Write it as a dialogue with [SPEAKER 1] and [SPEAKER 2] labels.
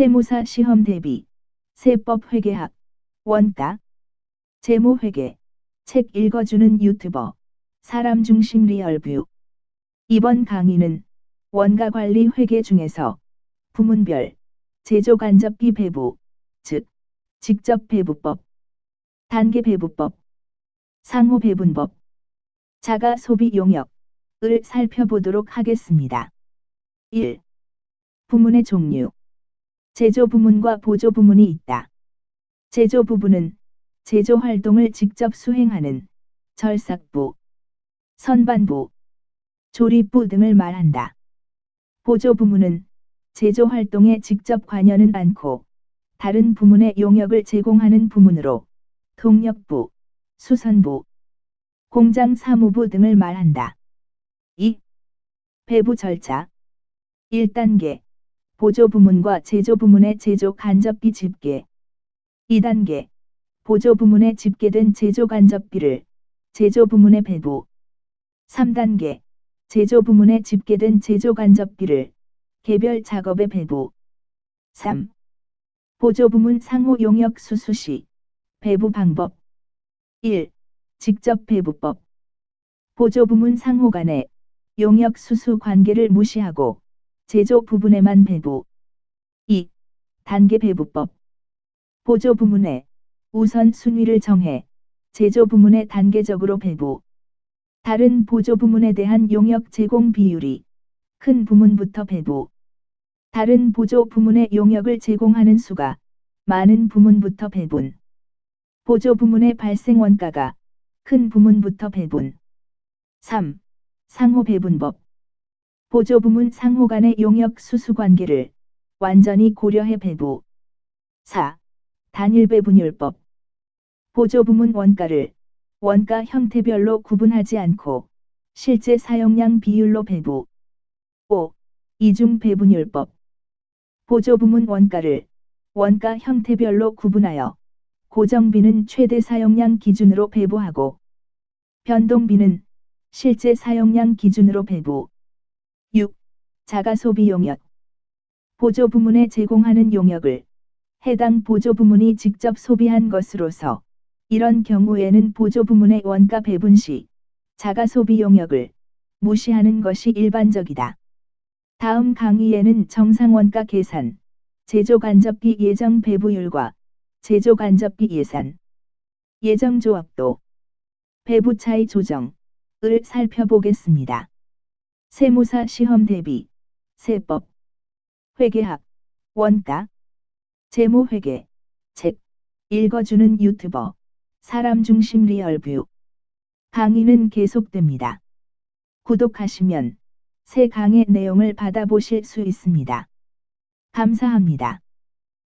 [SPEAKER 1] 세무사 시험 대비, 세법 회계학, 원가, 재무 회계, 책 읽어주는 유튜버, 사람 중심 리얼뷰. 이번 강의는 원가 관리 회계 중에서 부문별, 제조 간접비 배부, 즉, 직접 배부법, 단계 배부법, 상호 배분법, 자가 소비 용역을 살펴보도록 하겠습니다. 1. 부문의 종류 제조 부문과 보조 부문이 있다. 제조 부문은 제조 활동을 직접 수행하는 절삭부, 선반부, 조립부 등을 말한다. 보조 부문은 제조 활동에 직접 관여는 않고 다른 부문의 용역을 제공하는 부문으로 동력부, 수선부, 공장 사무부 등을 말한다. 2. 배부 절차 1단계 보조 부문과 제조 부문의 제조 간접비 집계. 2단계. 보조 부문에 집계된 제조 간접비를 제조 부문에 배부. 3단계. 제조 부문에 집계된 제조 간접비를 개별 작업에 배부. 3. 보조 부문 상호 용역 수수 시. 배부 방법. 1. 직접 배부법. 보조 부문 상호 간의 용역 수수 관계를 무시하고 제조 부분에만 배부. 2. 단계 배부법. 보조 부문에 우선 순위를 정해 제조 부문에 단계적으로 배부. 다른 보조 부문에 대한 용역 제공 비율이 큰 부문부터 배부. 다른 보조 부문의 용역을 제공하는 수가 많은 부문부터 배분. 보조 부문의 발생 원가가 큰 부문부터 배분. 3. 상호 배분법 보조 부문 상호 간의 용역 수수 관계를 완전히 고려해 배부. 4. 단일 배분율법. 보조 부문 원가를 원가 형태별로 구분하지 않고 실제 사용량 비율로 배부. 5. 이중 배분율법. 보조 부문 원가를 원가 형태별로 구분하여 고정비는 최대 사용량 기준으로 배부하고 변동비는 실제 사용량 기준으로 배부 6. 자가소비 용역 보조 부문에 제공하는 용역을 해당 보조 부문이 직접 소비한 것으로서 이런 경우에는 보조 부문의 원가 배분 시 자가소비 용역을 무시하는 것이 일반적이다. 다음 강의에는 정상원가 계산, 제조간접비 예정 배부율과 제조간접비 예산, 예정조합도, 배부 차이 조정을 살펴보겠습니다. 세무사 시험 대비, 세법, 회계학, 원가, 재무회계, 책, 읽어주는 유튜버, 사람 중심 리얼뷰. 강의는 계속됩니다. 구독하시면 새 강의 내용을 받아보실 수 있습니다. 감사합니다.